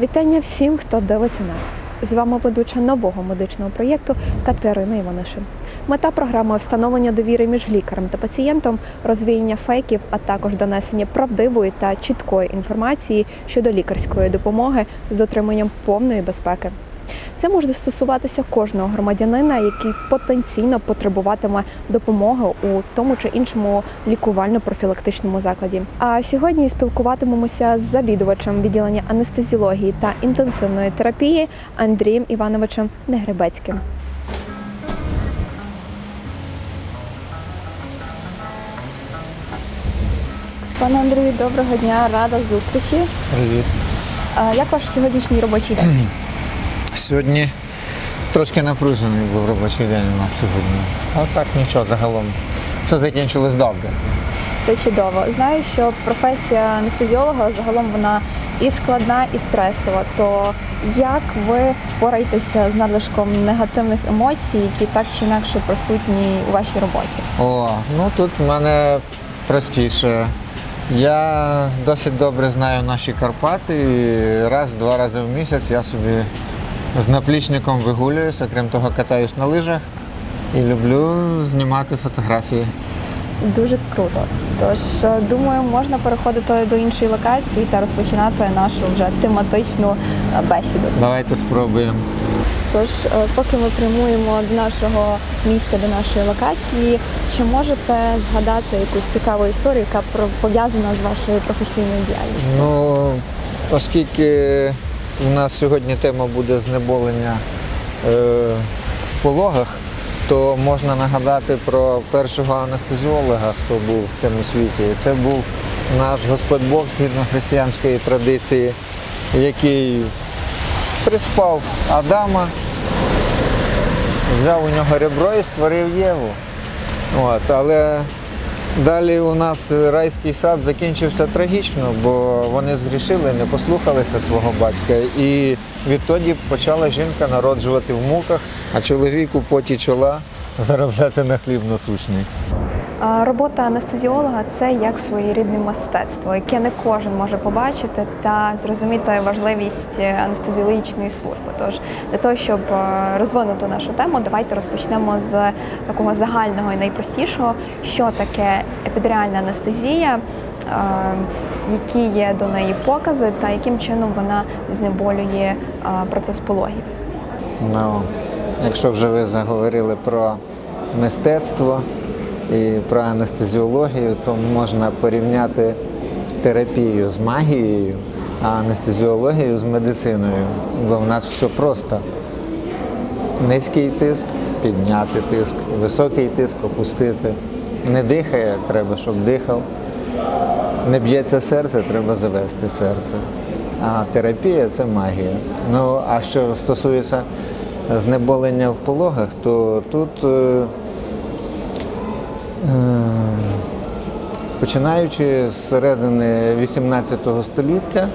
Вітання всім, хто дивиться нас. З вами ведуча нового медичного проєкту Катерина Іванишин. Мета програми встановлення довіри між лікарем та пацієнтом, розвіяння фейків, а також донесення правдивої та чіткої інформації щодо лікарської допомоги з дотриманням повної безпеки. Це може стосуватися кожного громадянина, який потенційно потребуватиме допомоги у тому чи іншому лікувально-профілактичному закладі. А сьогодні спілкуватимемося з завідувачем відділення анестезіології та інтенсивної терапії Андрієм Івановичем Негребецьким. Пане Андрію, доброго дня, рада зустрічі. Привіт. А Як ваш сьогоднішній робочий день? Сьогодні трошки напружений був робочий день у нас сьогодні. А так нічого загалом. Все закінчилось добре. Це чудово. Знаю, що професія анестезіолога загалом вона і складна, і стресова. То як ви пораєтеся з надлишком негативних емоцій, які так чи інакше присутні у вашій роботі? О, ну тут в мене простіше. Я досить добре знаю наші Карпати і раз-два рази в місяць я собі з наплічником вигулююся, крім того, катаюсь на лижах і люблю знімати фотографії. Дуже круто. Тож е, думаю, можна переходити до іншої локації та розпочинати нашу вже тематичну е, бесіду. Давайте спробуємо. Тож, е, поки ми прямуємо до нашого місця, до нашої локації, чи можете згадати якусь цікаву історію, яка пов'язана з вашою професійною діяльністю? Ну, оскільки у нас сьогодні тема буде знеболення е, в пологах, то можна нагадати про першого анестезіолога, хто був в цьому світі. Це був наш Господь Бог згідно християнської традиції, який приспав Адама, взяв у нього ребро і створив Єву. От, але далі у нас райський сад закінчився трагічно, бо вони згрішили, не послухалися свого батька. І відтоді почала жінка народжувати в муках, а чоловіку поті чола заробляти на хліб насущний. Робота анестезіолога це як своєрідне мистецтво, яке не кожен може побачити та зрозуміти важливість анестезіологічної служби. Тож для того, щоб е, розвинути нашу тему, давайте розпочнемо з такого загального і найпростішого, що таке епідуріальна анестезія, е, які є до неї покази та яким чином вона знеболює е, процес пологів. Ну, якщо вже ви заговорили про мистецтво і про анестезіологію, то можна порівняти терапію з магією, а анестезіологію з медициною. Бо в нас все просто. Низький тиск, підняти тиск, високий тиск опустити. Не дихає, треба, щоб дихав. Не б'ється серце, треба завести серце. А терапія це магія. Ну, а що стосується знеболення в пологах, то тут, е, починаючи з середини 18 століття,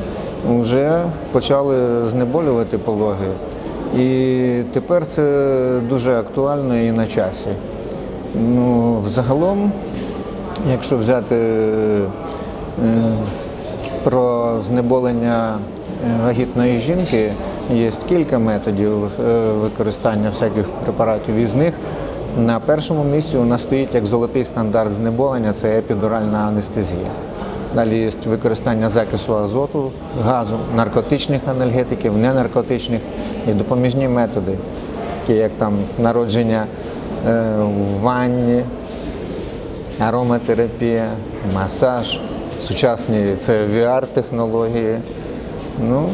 вже почали знеболювати пологи. І тепер це дуже актуально і на часі. Ну, взагалом, якщо взяти е, про знеболення е, вагітної жінки, є кілька методів е, використання всяких препаратів. Із них на першому місці у нас стоїть як золотий стандарт знеболення це епідуральна анестезія. Далі є використання закису азоту, газу, наркотичних анальгетиків, ненаркотичних і допоміжні методи, такі як там народження е, в ванні, ароматерапія, масаж, сучасні це VR-технології. Ну,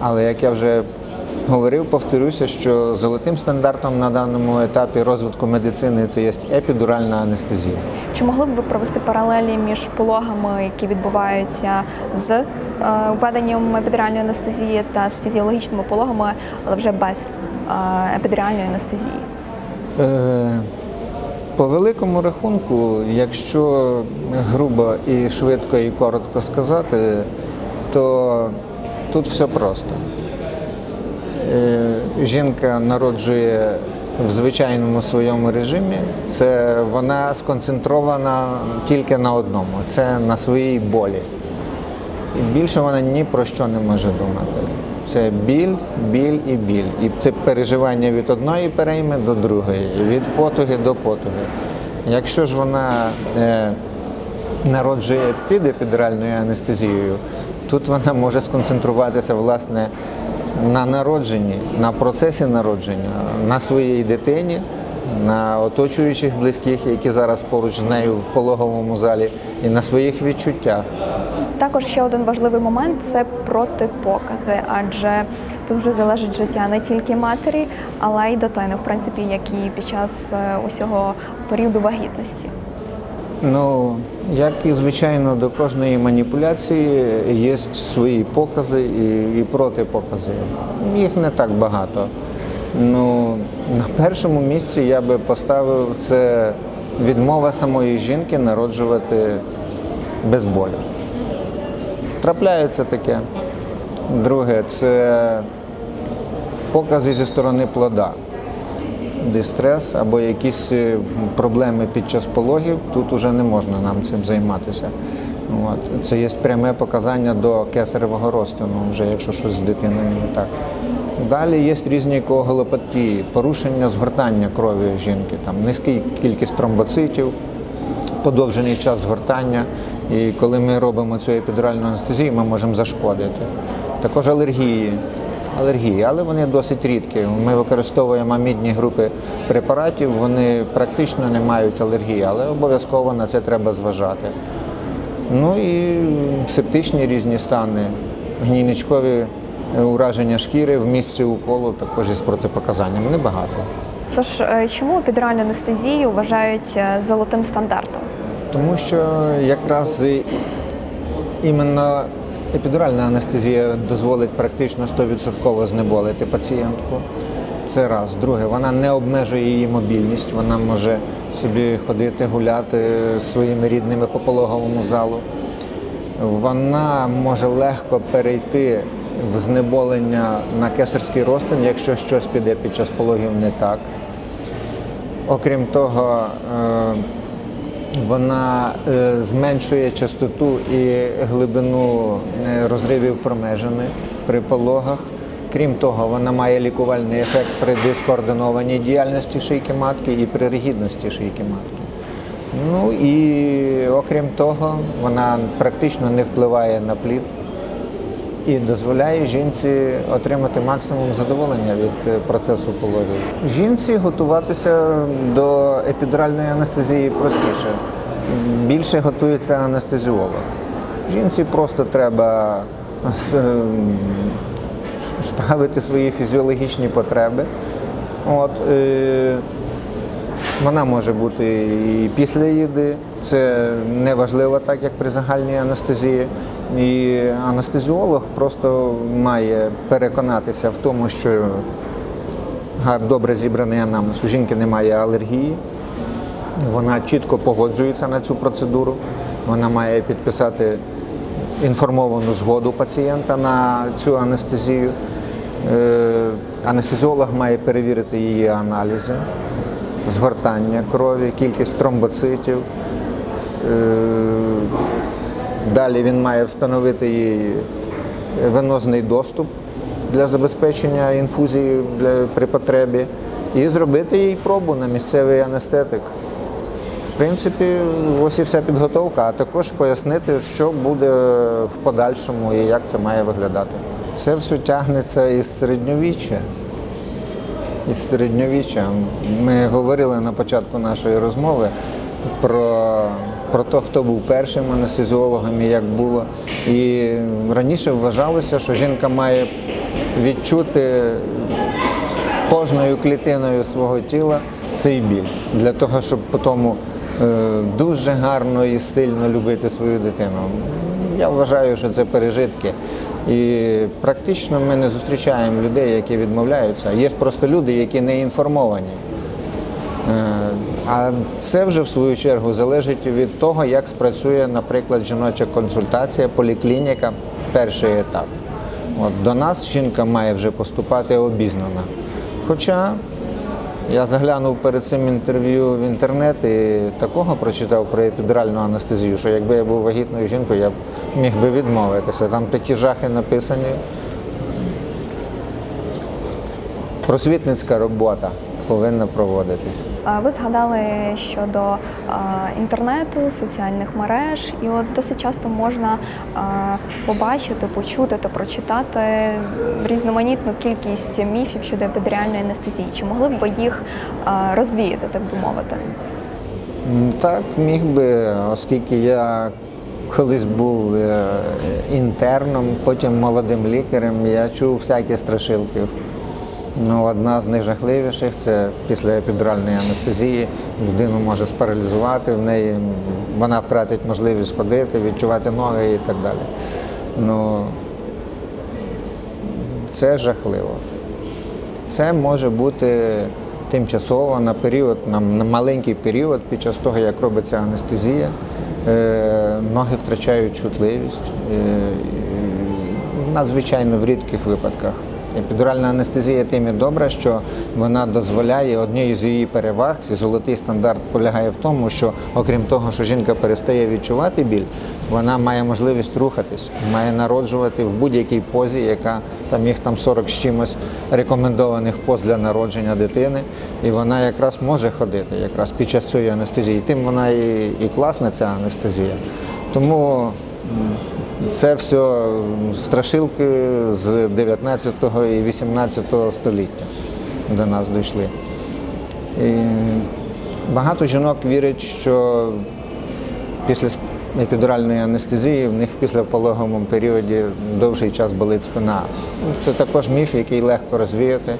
але як я вже говорив, повторюся, що золотим стандартом на даному етапі розвитку медицини це є епідуральна анестезія. Чи могли б ви провести паралелі між пологами, які відбуваються з е, введенням епідуральної анестезії та з фізіологічними пологами, але вже без е, епідуральної анестезії? Е, По великому рахунку, якщо грубо і швидко і коротко сказати, то тут все просто. Е, Жінка народжує в звичайному своєму режимі, це вона сконцентрована тільки на одному це на своїй болі. І більше вона ні про що не може думати. Це біль, біль і біль. І це переживання від одної перейми до другої, від потуги до потуги. Якщо ж вона е, народжує під епідуральною анестезією, тут вона може сконцентруватися власне на народженні, на процесі народження, на своїй дитині, на оточуючих близьких, які зараз поруч з нею в пологовому залі, і на своїх відчуттях. Також ще один важливий момент це протипокази, адже тут вже залежить життя не тільки матері, але й дитини, в принципі, як і під час е, усього періоду вагітності. Ну, як і звичайно, до кожної маніпуляції є свої покази і, і протипокази. Їх не так багато. Ну, на першому місці я би поставив це відмова самої жінки народжувати без болю. Трапляється таке. Друге, це покази зі сторони плода дистрес або якісь е, проблеми під час пологів, тут уже не можна нам цим займатися. От. Це є пряме показання до кесаревого розтину, вже якщо щось з дитиною не так. Далі є різні коагулопатії, порушення згортання крові жінки, там низька кількість тромбоцитів, подовжений час згортання. І коли ми робимо цю епідуральну анестезію, ми можемо зашкодити. Також алергії. Алергії, але вони досить рідкі. Ми використовуємо амідні групи препаратів, вони практично не мають алергії, але обов'язково на це треба зважати. Ну і септичні різні стани, гнійничкові е, ураження шкіри в місці уколу також із протипоказаннями. Небагато. Тож е, чому епідуральну анестезію вважають е, золотим стандартом? Тому що якраз іменно епідуральна анестезія дозволить практично 100% знеболити пацієнтку. Це раз. Друге, вона не обмежує її мобільність, вона може собі ходити, гуляти своїми рідними по пологовому залу. Вона може легко перейти в знеболення на кесарський розтин, якщо щось піде під час пологів не так. Окрім того, е, вона е, зменшує частоту і глибину е, розривів промежини при пологах. Крім того, вона має лікувальний ефект при дискоординованій діяльності шийки матки і при ригідності шийки матки. Ну і окрім того, вона практично не впливає на плід і дозволяє жінці отримати максимум задоволення від е, процесу пологів. Жінці готуватися до епідуральної анестезії простіше. Більше готується анестезіолог. Жінці просто треба ем, справити свої фізіологічні потреби. От, е, вона може бути і після їди. Це не важливо так, як при загальній анестезії. І анестезіолог просто має переконатися в тому, що добре зібраний анамнез. У жінки немає алергії. Вона чітко погоджується на цю процедуру. Вона має підписати інформовану згоду пацієнта на цю анестезію. Е, Анестезіолог має перевірити її аналізи, згортання крові, кількість тромбоцитів. Далі він має встановити їй венозний доступ для забезпечення інфузії для, при потребі і зробити їй пробу на місцевий анестетик. В принципі, ось і вся підготовка, а також пояснити, що буде в подальшому і як це має виглядати. Це все тягнеться із середньовіччя. Із середньовіччя. Ми говорили на початку нашої розмови про, про те, хто був першим анестезіологом і як було. І раніше вважалося, що жінка має відчути кожною клітиною свого тіла цей біль для того, щоб потім е, дуже гарно і сильно любити свою дитину. Я вважаю, що це пережитки. І практично ми не зустрічаємо людей, які відмовляються. Є просто люди, які не інформовані. А це вже в свою чергу залежить від того, як спрацює, наприклад, жіноча консультація, поліклініка, перший етап. От до нас жінка має вже поступати обізнана. Хоча Я заглянув перед цим інтерв'ю в інтернет і такого прочитав про епідуральну анестезію, що якби я був вагітною жінкою, я б міг би відмовитися. Там такі жахи написані. Просвітницька робота повинна проводитись. Ви згадали щодо інтернету, соціальних мереж, і от досить часто можна побачити, почути та прочитати різноманітну кількість міфів щодо епідуріальної анестезії. Чи могли б ви їх розвіяти, так би мовити? Так, міг би, оскільки я колись був е, інтерном, потім молодим лікарем, я чув всякі страшилки. Ну, одна з найжахливіших це після епідуральної анестезії. Людину може спаралізувати, в неї вона втратить можливість ходити, відчувати ноги і так далі. Ну, це жахливо. Це може бути тимчасово на період, на, маленький період, під час того, як робиться анестезія, е, ноги втрачають чутливість. Е, надзвичайно в рідких випадках. Епідуральна анестезія тим і добра, що вона дозволяє однією з її переваг, золотий стандарт полягає в тому, що окрім того, що жінка перестає відчувати біль, вона має можливість рухатись, має народжувати в будь-якій позі, яка там їх там 40 з чимось рекомендованих поз для народження дитини, і вона якраз може ходити якраз під час цієї анестезії. Тим вона і, і класна ця анестезія. Тому це все страшилки з 19 і 18 століття до нас дійшли. І багато жінок вірять, що після епідуральної анестезії в них в післяпологовому періоді довший час болить спина. Це також міф, який легко розвіяти.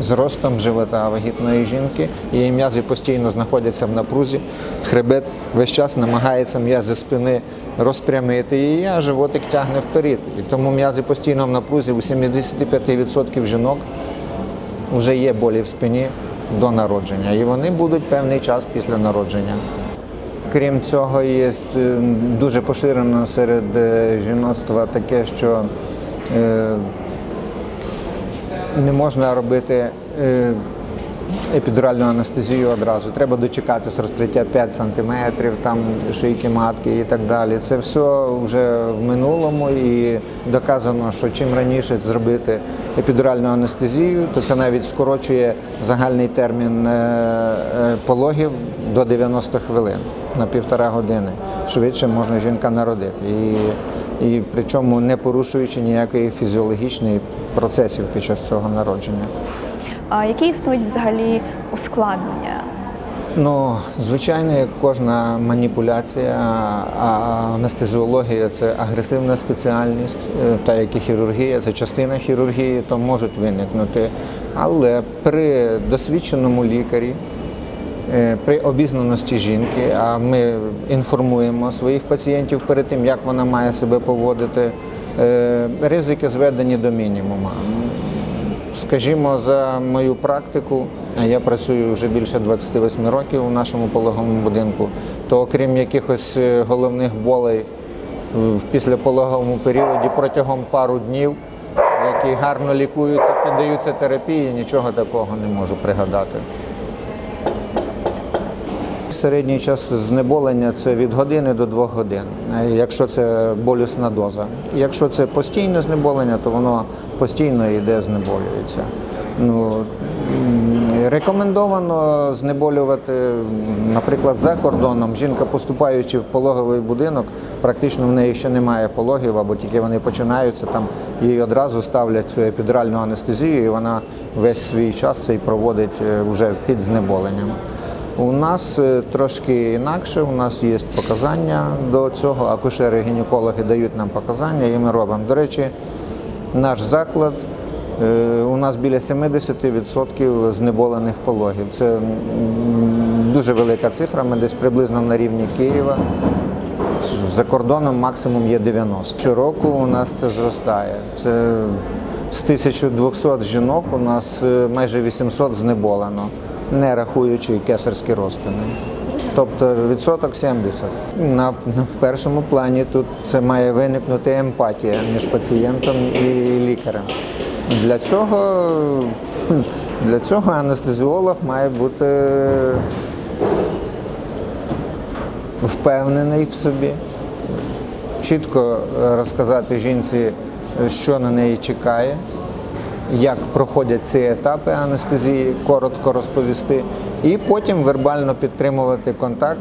З- ростом живота вагітної жінки, її м'язи постійно знаходяться в напрузі, хребет весь час намагається м'язи спини розпрямити її, а животик тягне вперед. І тому м'язи постійно в напрузі. У 75% жінок вже є болі в спині до народження, і вони будуть певний час після народження. Крім цього, є е, дуже поширено серед е, жіноцтва таке, що е, не можна робити е, епідуральну анестезію одразу. Треба дочекатися розкриття 5 см, там шийки матки і так далі. Це все вже в минулому і доказано, що чим раніше зробити епідуральну анестезію, то це навіть скорочує загальний термін е, е, пологів до 90 хвилин на півтора години. Швидше можна жінка народити. І і причому не порушуючи ніякої фізіологічної процесів під час цього народження. А які існують взагалі ускладнення? Ну, звичайно, як кожна маніпуляція, а анестезіологія це агресивна спеціальність, е, та як і хірургія, це частина хірургії, то можуть виникнути. Але при досвідченому лікарі, при обізнаності жінки, а ми інформуємо своїх пацієнтів перед тим, як вона має себе поводити, е, ризики зведені до мінімуму. Скажімо, за мою практику, я працюю вже більше 28 років у нашому пологовому будинку, то окрім якихось е, головних болей в післяпологовому періоді протягом пару днів, які гарно лікуються, піддаються терапії, нічого такого не можу пригадати. Середній час знеболення це від години до двох годин, е, якщо це болісна доза. Якщо це постійне знеболення, то воно постійно йде знеболюється. Ну, рекомендовано знеболювати, наприклад, за кордоном. Жінка, поступаючи в пологовий будинок, практично в неї ще немає пологів, або тільки вони починаються, там їй одразу ставлять цю епідуральну анестезію, і вона весь свій час цей проводить е, вже під знеболенням. У нас е, трошки інакше. У нас є показання до цього. Акушери, гінекологи дають нам показання, і ми робимо. До речі, наш заклад. е, У нас біля 70% знеболених пологів. Це дуже велика цифра. Ми десь приблизно на рівні Києва. За кордоном максимум є 90. Щороку у нас це зростає. Це з 1200 жінок у нас е, майже 800 знеболено, не рахуючи кесарські розтини. Тобто відсоток 70. На, на- в першому плані тут це має виникнути емпатія між пацієнтом і лікарем. Для цього Для цього анестезіолог має бути впевнений в собі, чітко розказати жінці, що на неї чекає, як проходять ці етапи анестезії, коротко розповісти, і потім вербально підтримувати контакт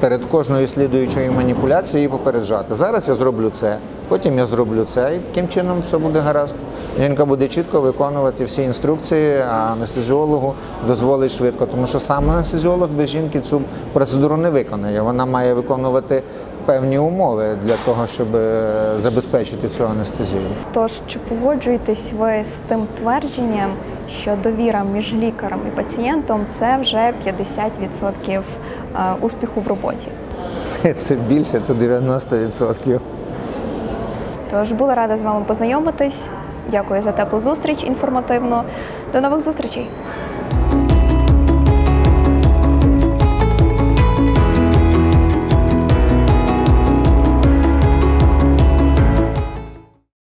перед кожною слідуючою маніпуляцією і попереджати. Зараз я зроблю це, потім я зроблю це, і таким чином все буде гаразд. Жінка буде чітко виконувати всі інструкції, а анестезіологу дозволить швидко, тому що сам анестезіолог без жінки цю процедуру не виконає. Вона має виконувати певні умови для того, щоб е, забезпечити цю анестезію. Тож чи погоджуєтесь ви з тим твердженням, що довіра між лікарем і пацієнтом це вже 50% е, успіху в роботі? Це більше, це 90%. Тож була рада з вами познайомитись. Дякую за теплу зустріч інформативну. До нових зустрічей!